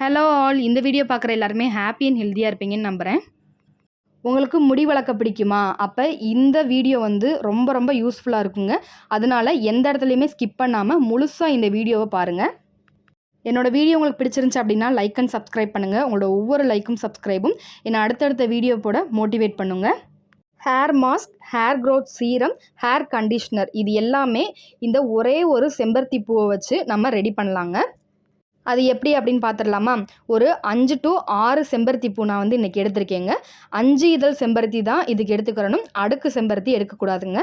Hello all இந்த video பார்க்குற எல்லாருமே ஹாப்பி அண்ட் ஹெல்த்தியாக இருப்பீங்கன்னு நம்புகிறேன் உங்களுக்கு முடி வளர்க்க பிடிக்குமா? அப்போ இந்த வீடியோ வந்து ரொம்ப ரொம்ப யூஸ்ஃபுல்லாக இருக்குங்க. அதனால எந்த இடத்துலையுமே ஸ்கிப் பண்ணாமல் முழுசாக இந்த வீடியோவை பாருங்கள் என்னோட வீடியோ உங்களுக்கு பிடிச்சிருந்துச்சு அப்படின்னா லைக் அண்ட் சப்ஸ்கிரைப் பண்ணுங்கள் உங்களோட ஒவ்வொரு லைக்கும் சப்ஸ்கிரைபும் என்னை அடுத்தடுத்த வீடியோ போட மோட்டிவேட் பண்ணுங்கள் hair mask hair growth serum hair conditioner இது எல்லாமே இந்த ஒரே ஒரு செம்பருத்தி பூவை வச்சு நம்ம ரெடி பண்ணலாங்க. அது எப்படி அப்படின்னு பார்த்துடலாமா? ஒரு அஞ்சு டு ஆறு செம்பருத்தி பூ நான் வந்து இன்றைக்கி எடுத்திருக்கேங்க. அஞ்சு இதழ் செம்பருத்தி தான் இதுக்கு எடுத்துக்கிறணும். அடுக்கு செம்பருத்தி எடுக்கக்கூடாதுங்க.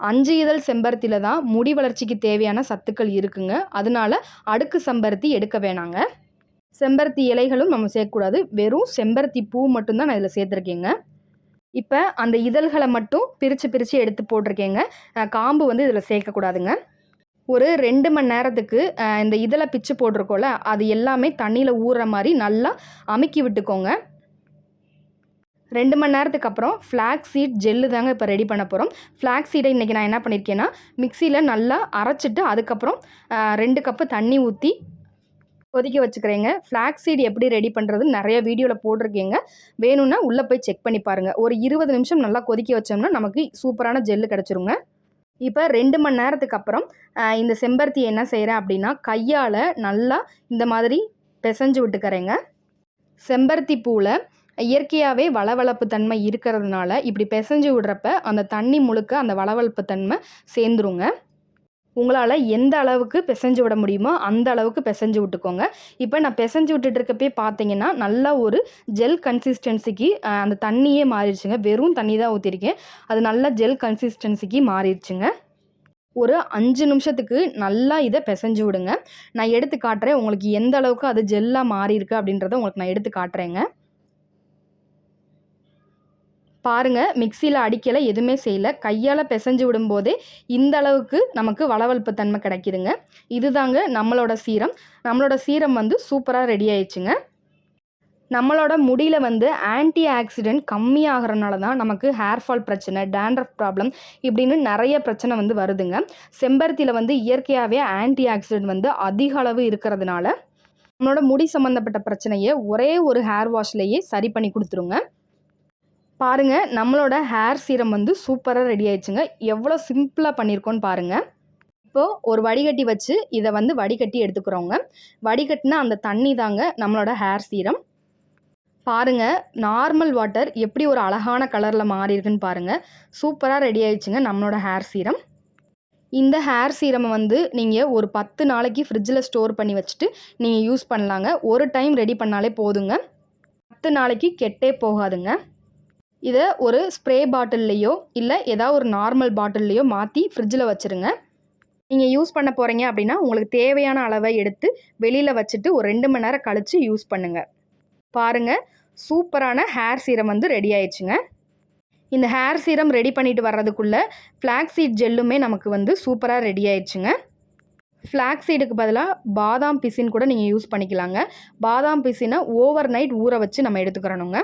அஞ்சு இதழ் செம்பருத்தியில் தான் முடி வளர்ச்சிக்கு தேவையான சத்துக்கள் இருக்குங்க. அதனால அடுக்கு செம்பருத்தி எடுக்க வேணாங்க. செம்பருத்தி இலைகளும் நம்ம சேர்க்கக்கூடாது. வெறும் செம்பருத்தி பூ மட்டும்தான் நான் இதில் சேர்த்துருக்கேங்க. இப்போ அந்த இதழ்களை மட்டும் பிரித்து பிரித்து எடுத்து போட்டிருக்கேங்க. காம்பு வந்து இதில் சேர்க்கக்கூடாதுங்க. ஒரு ரெண்டு மணி நேரத்துக்கு இந்த இதில் பிச்சு போட்டிருக்கோல அது எல்லாமே தண்ணியில் ஊறுற மாதிரி நல்லா அமுக்கி விட்டுக்கோங்க. ரெண்டு மணி நேரத்துக்கு அப்புறம் ஃப்ளாக் சீட் ஜெல்லு தாங்க இப்போ ரெடி பண்ண போகிறோம் ஃப்ளாக் சீடை இன்றைக்கி நான் என்ன பண்ணியிருக்கேன்னா மிக்சியில் நல்லா அரைச்சிட்டு அதுக்கப்புறம் ரெண்டு கப்பு தண்ணி ஊற்றி கொதிக்க வச்சுக்கிறேங்க. ஃப்ளாக் சீடு எப்படி ரெடி பண்ணுறது நிறைய வீடியோவில் போட்டிருக்கேங்க. வேணும்னா உள்ளே போய் செக் பண்ணி பாருங்கள் ஒரு இருபது நிமிஷம் நல்லா கொதிக்க வச்சோம்னா நமக்கு சூப்பரான ஜெல்லு கிடச்சிருங்க. இப்போ ரெண்டு மணி நேரத்துக்கு அப்புறம் இந்த செம்பருத்தி என்ன செய்கிறேன் அப்படின்னா கையால் நல்லா இந்த மாதிரி பிசைஞ்சு விட்டுக்கிறேங்க. செம்பருத்தி பூவில் இயற்கையாகவே வளவளப்பு தன்மை இருக்கிறதுனால இப்படி பிசைஞ்சு விடுறப்ப அந்த தண்ணி முழுக்க அந்த வளவளப்பு தன்மை சேர்ந்துருங்க. உங்களால் எந்த அளவுக்கு பிசைஞ்சு விட முடியுமோ அந்த அளவுக்கு பிசைஞ்சு விட்டுக்கோங்க. இப்போ நான் பிசைஞ்சு விட்டுட்டு இருக்கப்பே பார்த்தீங்கன்னா நல்லா ஒரு ஜெல் கன்சிஸ்டன்சிக்கு அந்த தண்ணியே மாறிடுச்சுங்க. வெறும் தண்ணி தான் ஊற்றிருக்கேன் அது நல்லா ஜெல் கன்சிஸ்டன்சிக்கு மாறிடுச்சுங்க. ஒரு அஞ்சு நிமிஷத்துக்கு நல்லா இதை பிசைஞ்சு விடுங்க. நான் எடுத்து காட்டுறேன். உங்களுக்கு எந்த அளவுக்கு அது ஜெல்லாக மாறிருக்கு அப்படின்றத உங்களுக்கு நான் எடுத்து காட்டுறேங்க. பாருங்கள் மிக்சியில் அடிக்கலை எதுவுமே செய்யல. கையால் பிசைஞ்சு விடும்போதே இந்த அளவுக்கு நமக்கு வளவளப்பு தன்மை கிடைக்குதுங்க. இதுதாங்க நம்மளோட சீரம். நம்மளோட சீரம் வந்து சூப்பராக ரெடி ஆயிடுச்சுங்க. நம்மளோட முடியில் வந்து ஆன்டி ஆக்சிடென்ட் கம்மியாகிறனால தான் நமக்கு ஹேர் ஃபால் பிரச்சனை டேண்ட்ரஃப் ப்ராப்ளம் இப்படின்னு நிறைய பிரச்சனை வந்து வருதுங்க. செம்பருத்தியில் வந்து இயற்கையாகவே ஆன்டி ஆக்சிடென்ட் வந்து அதிக அளவு இருக்கிறதுனால நம்மளோட முடி சம்மந்தப்பட்ட பிரச்சனையை ஒரே ஒரு ஹேர் வாஷ்லேயே சரி பண்ணி கொடுத்துருங்க. பாருங்க நம்மளோட ஹேர் சீரம் வந்து சூப்பராக ரெடி ஆயிடுச்சுங்க. எவ்வளோ சிம்பிளாக பண்ணியிருக்கோன்னு பாருங்கள் இப்போது ஒரு வடிகட்டி வச்சு இதை வந்து வடிகட்டி எடுத்துக்கிறோங்க. வடிகட்டினா அந்த தண்ணி தாங்க நம்மளோட ஹேர் சீரம் பாருங்க நார்மல் வாட்டர் எப்படி ஒரு அழகான கலரில் மாறி இருக்குன்னு சூப்பராக ரெடி ஆயிடுச்சுங்க நம்மளோட ஹேர் சீரம் இந்த ஹேர் சீரமை வந்து நீங்கள் ஒரு பத்து நாளைக்கு ஃப்ரிட்ஜில் ஸ்டோர் பண்ணி வச்சுட்டு நீங்கள் யூஸ் பண்ணலாங்க. ஒரு டைம் ரெடி பண்ணாலே போதுங்க. பத்து நாளைக்கு கெட்டே போகாதுங்க. இதை ஒரு ஸ்ப்ரே பாட்டில்லையோ இல்லை ஏதாவது ஒரு நார்மல் பாட்டில்லையோ மாற்றி ஃப்ரிட்ஜில் வச்சுருங்க. நீங்கள் யூஸ் பண்ண போகிறீங்க அப்படின்னா உங்களுக்கு தேவையான அளவை எடுத்து வெளியில் வச்சுட்டு ஒரு ரெண்டு மணி நேரம் கழித்து யூஸ் பண்ணுங்கள் பாருங்கள் சூப்பரான ஹேர் சீரம் வந்து ரெடி ஆயிடுச்சுங்க. இந்த ஹேர் சீரம் ரெடி பண்ணிட்டு வர்றதுக்குள்ளே ஃப்ளாக்ஸீட் ஜெல்லுமே நமக்கு வந்து சூப்பராக ரெடி ஆயிடுச்சுங்க. ஃப்ளாக்ஸீடுக்கு பதிலாக பாதாம் பிசின் கூட நீங்கள் யூஸ் பண்ணிக்கலாங்க. பாதாம் பிசினை ஓவர் நைட் ஊற வச்சு நம்ம எடுத்துக்கிறணுங்க.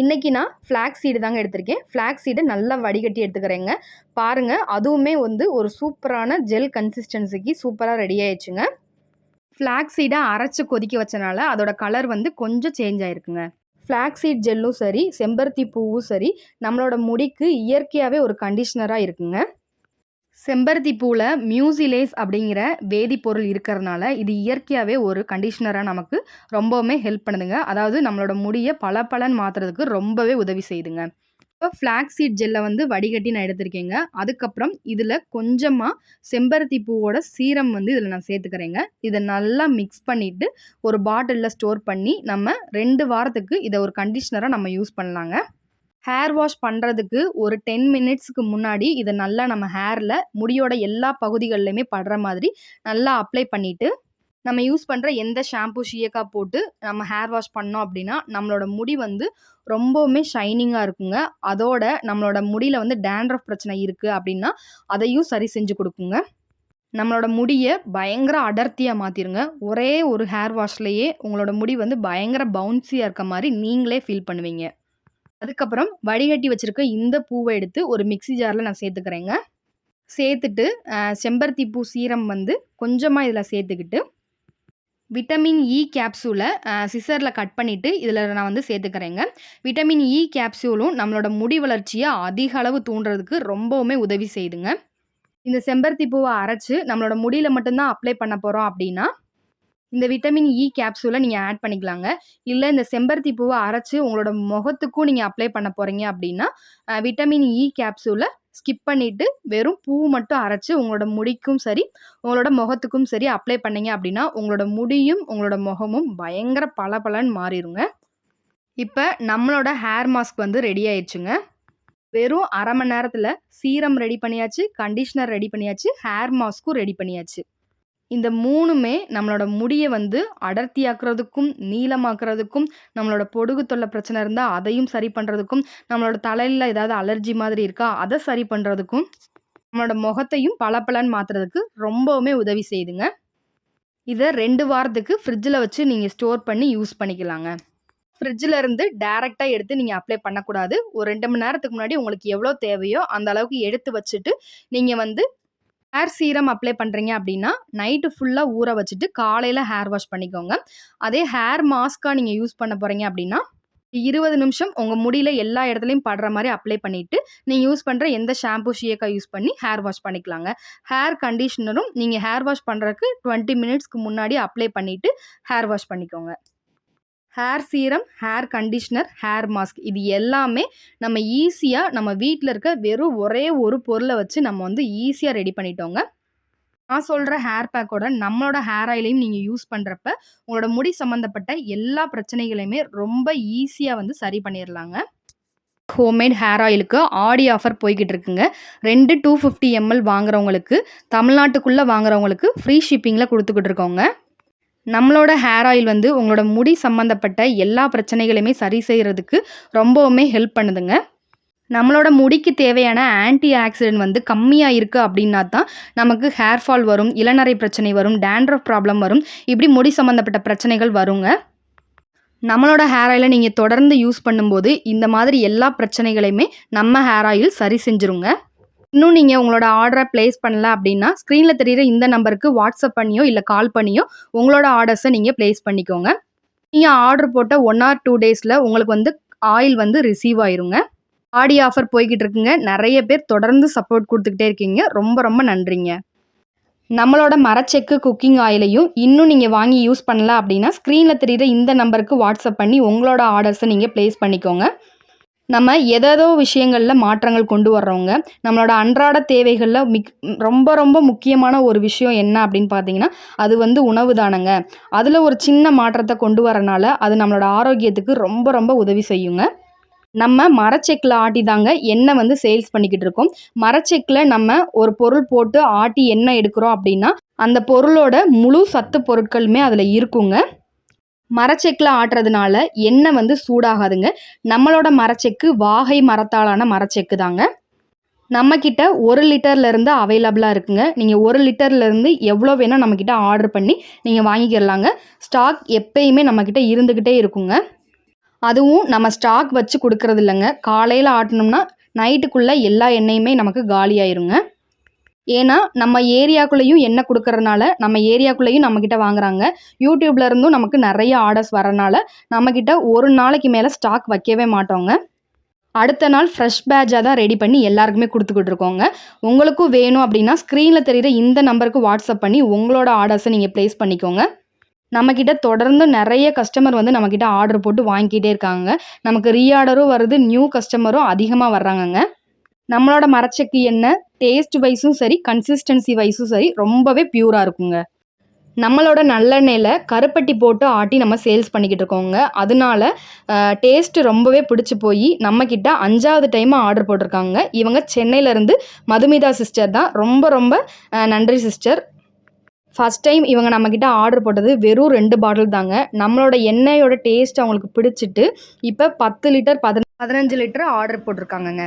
இன்றைக்கி நான் ஃப்ளாக் சீடு தாங்க எடுத்திருக்கேன். ஃப்ளாக் சீடை நல்லா வடிகட்டி எடுத்துக்கிறேங்க. பாருங்கள் அதுவுமே வந்து ஒரு சூப்பரான ஜெல் கன்சிஸ்டன்சிக்கு சூப்பராக ரெடி ஆயிடுச்சுங்க. ஃப்ளாக் சீடை அரைச்சி கொதிக்க வச்சனால அதோட கலர் வந்து கொஞ்சம் சேஞ்ச் ஆயிருக்குங்க. ஃப்ளாக் சீட் ஜெல்லும் சரி செம்பருத்தி பூவும் சரி நம்மளோட முடிக்கு இயற்கையாகவே ஒரு கண்டிஷ்னராக இருக்குங்க. செம்பருத்தி பூவில் மியூசிலேஸ் அப்படிங்கிற வேதிப்பொருள் இருக்கிறதுனால இது இயற்கையாகவே ஒரு கண்டிஷ்னராக நமக்கு ரொம்பவுமே ஹெல்ப் பண்ணுதுங்க. அதாவது நம்மளோட முடியை பளபளன்னு மாற்றுறதுக்கு ரொம்பவே உதவி செய்யுதுங்க. இப்போ ஃப்ளாக் சீட் ஜெல்லை வந்து வடிகட்டி நான் எடுத்திருக்கேங்க. அதுக்கப்புறம் இதில் கொஞ்சமாக செம்பருத்தி பூவோட சீரம் வந்து இதில் நான் சேர்த்துக்கிறேங்க. இதை நல்லா மிக்ஸ் பண்ணிவிட்டு ஒரு பாட்டிலில் ஸ்டோர் பண்ணி நம்ம ரெண்டு வாரத்துக்கு இதை ஒரு கண்டிஷ்னராக நம்ம யூஸ் பண்ணலாங்க. ஹேர் வாஷ் பண்ணுறதுக்கு ஒரு டென் மினிட்ஸ்க்கு முன்னாடி இதை நல்லா நம்ம ஹேரில் முடியோட எல்லா பகுதிகள்லையுமே படுற மாதிரி நல்லா அப்ளை பண்ணிவிட்டு நம்ம யூஸ் பண்ணுற எந்த ஷாம்பு ஷியக்கா போட்டு நம்ம ஹேர் வாஷ் பண்ணோம் அப்படின்னா நம்மளோட முடி வந்து ரொம்பவுமே ஷைனிங்காக இருக்குங்க. அதோட நம்மளோட முடியில் வந்து டேண்ட்ரஃப் பிரச்சனை இருக்குது அப்படின்னா அதையும் சரி செஞ்சு கொடுக்குங்க. நம்மளோட முடியை பயங்கர அடர்த்தியாக மாற்றிருங்க ஒரே ஒரு ஹேர் வாஷ்லேயே உங்களோட முடி வந்து பயங்கர பவுன்சியாக இருக்க மாதிரி நீங்களே ஃபீல் பண்ணுவீங்க. அதுக்கப்புறம் வடிகட்டி வச்சுருக்க இந்த பூவை எடுத்து ஒரு மிக்ஸி ஜாரில் நான் சேர்த்துக்கிறேங்க. சேர்த்துட்டு செம்பருத்தி பூ சீரம் வந்து கொஞ்சமாக இதில் சேர்த்துக்கிட்டு விட்டமின் இ கேப்சூலை சிசரில் கட் பண்ணிவிட்டு இதில் நான் வந்து சேர்த்துக்கிறேங்க. விட்டமின் இ e கேப்சூலும் நம்மளோட முடி வளர்ச்சியை அதிக அளவு தூண்டுறதுக்கு ரொம்பவுமே உதவி செய்துங்க. இந்த செம்பருத்தி பூவை அரைச்சு நம்மளோட முடியில மட்டும்தான் அப்ளை பண்ண போகிறோம் அப்படின்னா இந்த விட்டமின் இ கேப்சூலை நீங்கள் ஆட் பண்ணிக்கலாங்க. இல்லை இந்த செம்பருத்தி பூவை அரைச்சி உங்களோட முகத்துக்கும் நீங்கள் அப்ளை பண்ண போகிறீங்க அப்படின்னா விட்டமின் இ கேப்சூலை ஸ்கிப் பண்ணிவிட்டு வெறும் பூ மட்டும் அரைச்சு உங்களோட முடிக்கும் சரி உங்களோட முகத்துக்கும் சரி அப்ளை பண்ணீங்க அப்படின்னா உங்களோட முடியும் உங்களோட முகமும் பயங்கர பளபளன்னு மாறிடுங்க இப்போ நம்மளோட ஹேர் மாஸ்க் வந்து ரெடி ஆயிடுச்சுங்க. வெறும் அரை மணி நேரத்தில் சீரம் ரெடி பண்ணியாச்சு கண்டிஷ்னர் ரெடி பண்ணியாச்சு ஹேர் மாஸ்க்கும் ரெடி பண்ணியாச்சு. இந்த மூணுமே நம்மளோட முடியை வந்து அடர்த்தியாக்குறதுக்கும் நீளமாக்குறதுக்கும் நம்மளோட பொடுகு தொல்லை பிரச்சனை இருந்தால் அதையும் சரி பண்ணுறதுக்கும் நம்மளோட தலையில் ஏதாவது அலர்ஜி மாதிரி இருக்கா அதை சரி பண்ணுறதுக்கும் நம்மளோட முகத்தையும் பளபளன்னு மாற்றுறதுக்கு ரொம்பவுமே உதவி செய்யுதுங்க. இதை ரெண்டு வாரத்துக்கு ஃப்ரிட்ஜில் வச்சு நீங்கள் ஸ்டோர் பண்ணி யூஸ் பண்ணிக்கலாங்க. ஃப்ரிட்ஜில் இருந்து டேரெக்டாக எடுத்து நீங்கள் அப்ளை பண்ணக்கூடாது. ஒரு ரெண்டு மணி நேரத்துக்கு முன்னாடி உங்களுக்கு எவ்வளோ தேவையோ அந்த அளவுக்கு எடுத்து வச்சுட்டு நீங்கள் வந்து ஹேர் சீரம் அப்ளை பண்ணுறீங்க அப்படின்னா நைட்டு ஃபுல்லாக ஊற வச்சுட்டு காலையில் ஹேர் வாஷ் பண்ணிக்கோங்க. அதே ஹேர் மாஸ்க்காக நீங்கள் யூஸ் பண்ண போகிறீங்க அப்படின்னா இருபது நிமிஷம் உங்கள் முடியில் எல்லா இடத்துலையும் படுற மாதிரி அப்ளை பண்ணிவிட்டு நீங்கள் யூஸ் பண்ணுற எந்த ஷாம்பு ஷியக்கா யூஸ் பண்ணி ஹேர் வாஷ் பண்ணிக்கலாங்க. ஹேர் கண்டிஷ்னரும் நீங்கள் ஹேர் வாஷ் பண்ணுறதுக்கு டுவெண்ட்டி மினிட்ஸ்க்கு முன்னாடி அப்ளை பண்ணிவிட்டு ஹேர் வாஷ் பண்ணிக்கோங்க. Hair serum hair conditioner hair mask இது எல்லாமே நம்ம ஈஸியாக நம்ம வீட்டில் இருக்க வெறும் ஒரே ஒரு பொருளை வச்சு நம்ம வந்து ஈஸியாக ரெடி பண்ணிட்டோங்க. நான் சொல்கிற ஹேர் பேக்கோட நம்மளோட ஹேர் ஆயிலையும் நீங்கள் யூஸ் பண்ணுறப்ப உங்களோட முடி சம்மந்தப்பட்ட எல்லா பிரச்சனைகளையுமே ரொம்ப ஈஸியாக வந்து சரி பண்ணிடலாங்க ஹோம்மேட் ஹேர் ஆயிலுக்கு ஆடி ஆஃபர் போய்கிட்டு இருக்குங்க. ரெண்டு டூ ஃபிஃப்டி எம்எல் வாங்குறவங்களுக்கு தமிழ்நாட்டுக்குள்ளே வாங்குறவங்களுக்கு ஃப்ரீ ஷிப்பிங்கில் கொடுத்துக்கிட்டு இருக்கோங்க. நம்மளோட ஹேர் ஆயில் வந்து உங்களோட முடி சம்மந்தப்பட்ட எல்லா பிரச்சனைகளையுமே சரி செய்கிறதுக்கு ரொம்பவுமே ஹெல்ப் பண்ணுதுங்க. நம்மளோட முடிக்கு தேவையான ஆன்டி ஆக்சிடென்ட் வந்து கம்மியாக இருக்குது அப்படின்னா தான் நமக்கு ஹேர் ஃபால் வரும் இளநரை பிரச்சனை வரும் டேண்ட்ரஃப் ப்ராப்ளம் வரும் இப்படி முடி சம்மந்தப்பட்ட பிரச்சனைகள் வருங்க. நம்மளோட ஹேர் ஆயிலை நீங்கள் தொடர்ந்து யூஸ் பண்ணும்போது இந்த மாதிரி எல்லா பிரச்சனைகளையுமே நம்ம ஹேர் ஆயில் சரி செஞ்சுருங்க. இன்னும் நீங்கள் உங்களோட ஆர்டரை ப்ளேஸ் பண்ணல அப்படின்னா ஸ்க்ரீனில் தெரிகிற இந்த நம்பருக்கு வாட்ஸ்அப் பண்ணியோ இல்லை கால் பண்ணியோ உங்களோட ஆர்டர்ஸை நீங்கள் ப்ளேஸ் பண்ணிக்கோங்க. நீங்கள் ஆர்டர் போட்ட ஒன் ஆர் டூ டேஸில் உங்களுக்கு வந்து ஆயில் வந்து ரிசீவ் ஆயிருங்க. ஆடி ஆஃபர் போய்கிட்டு இருக்குங்க. நிறைய பேர் தொடர்ந்து சப்போர்ட் கொடுத்துக்கிட்டே இருக்கீங்க. ரொம்ப ரொம்ப நன்றிங்க. நம்மளோட மரச்செக்கு குக்கிங் ஆயிலையும் இன்னும் நீங்கள் வாங்கி யூஸ் பண்ணல அப்படின்னா ஸ்க்ரீனில் தெரிகிற இந்த நம்பருக்கு வாட்ஸ்அப் பண்ணி உங்களோட ஆர்டர்ஸை நீங்கள் ப்ளேஸ் பண்ணிக்கோங்க. நம்ம எதோ விஷயங்களில் மாற்றங்கள் கொண்டு வர்றவங்க நம்மளோட அன்றாட தேவைகளில் மிக் ரொம்ப ரொம்ப முக்கியமான ஒரு விஷயம் என்ன அப்படின்னு பார்த்தீங்கன்னா அது வந்து உணவு தானங்க. அதில் ஒரு சின்ன மாற்றத்தை கொண்டு வரனால அது நம்மளோட ஆரோக்கியத்துக்கு ரொம்ப ரொம்ப உதவி செய்யுங்க. நம்ம மரச்செக்கில் ஆட்டி தாங்க எண்ணெய் வந்து சேல்ஸ் பண்ணிக்கிட்டு இருக்கோம். மரச்செக்கில் நம்ம ஒரு பொருள் போட்டு ஆட்டி எண்ணெய் எடுக்கிறோம் அப்படின்னா அந்த பொருளோட முழு சத்து பொருட்களுமே அதில் இருக்குங்க. மரச்செக்கில் ஆட்டுறதுனால எண்ணெய் வந்து சூடாகாதுங்க. நம்மளோட மரச்செக்கு வாகை மரத்தாலான மரச்செக்கு தாங்க நம்மக்கிட்ட ஒரு லிட்டர்லேருந்து அவைலபிளாக இருக்குங்க. நீங்கள் ஒரு லிட்டர்லேருந்து எவ்வளோ வேணால் நம்மக்கிட்ட ஆர்டர் பண்ணி நீங்கள் வாங்கிக்கிறலாங்க ஸ்டாக் எப்பயுமே நம்மக்கிட்ட இருந்துக்கிட்டே இருக்குங்க. அதுவும் நம்ம ஸ்டாக் வச்சு கொடுக்கறது இல்லைங்க. காலையில் ஆட்டினோம்னா நைட்டுக்குள்ளே எல்லா எண்ணெயுமே நமக்கு காலியாயிருங்க. ஏன்னா நம்ம ஏரியாக்குள்ளேயும் எண்ணெய் கொடுக்கறனால நம்ம ஏரியாக்குள்ளேயும் நம்மக்கிட்ட வாங்குறாங்க. யூடியூப்ல இருந்தும் நமக்கு நிறைய ஆர்டர்ஸ் வரனால நம்மக்கிட்ட ஒரு நாளைக்கு மேலே ஸ்டாக் வைக்கவே மாட்டோங்க. அடுத்த நாள் ஃப்ரெஷ் பேட்சாக தான் ரெடி பண்ணி எல்லாருக்குமே கொடுத்துக்கிட்டு இருக்கோங்க. உங்களுக்கும் வேணும் அப்படின்னா ஸ்க்ரீனில் தெரிகிற இந்த நம்பருக்கு வாட்ஸ்அப் பண்ணி உங்களோட ஆர்டர்ஸை நீங்கள் ப்ளேஸ் பண்ணிக்கோங்க. நம்மக்கிட்ட தொடர்ந்து நிறைய கஸ்டமர் வந்து நம்மக்கிட்ட ஆர்டர் போட்டு வாங்கிக்கிட்டே இருக்காங்க. நமக்கு ரீஆர்டரும் வருது நியூ கஸ்டமரும் அதிகமாக வர்றாங்கங்க. நம்மளோட மரச்சக்கி எண்ணெய் டேஸ்ட் வைஸும் சரி கன்சிஸ்டன்சி வைஸும் சரி ரொம்பவே பியூராக இருக்குங்க. நம்மளோட நல்லெண்ணெயில் கருப்பட்டி போட்டு ஆட்டி நம்ம சேல்ஸ் பண்ணிக்கிட்டு இருக்கோங்க. அதனால டேஸ்ட் ரொம்பவே பிடிச்சி போய் நம்மக்கிட்ட அஞ்சாவது டைமாக ஆர்டர் போட்டிருக்காங்க. இவங்க சென்னையிலேருந்து மதுமிதா சிஸ்டர் தான். ரொம்ப ரொம்ப நன்றி சிஸ்டர் ஃபஸ்ட் டைம் இவங்க நம்மக்கிட்ட ஆர்டர் போட்டது வெறும் ரெண்டு பாட்டில் தாங்க. நம்மளோட எண்ணெயோட டேஸ்ட் அவங்களுக்கு பிடிச்சிட்டு இப்போ பத்து லிட்டர் பதின பதினஞ்சு லிட்டர் ஆர்டர் போட்டிருக்காங்கங்க.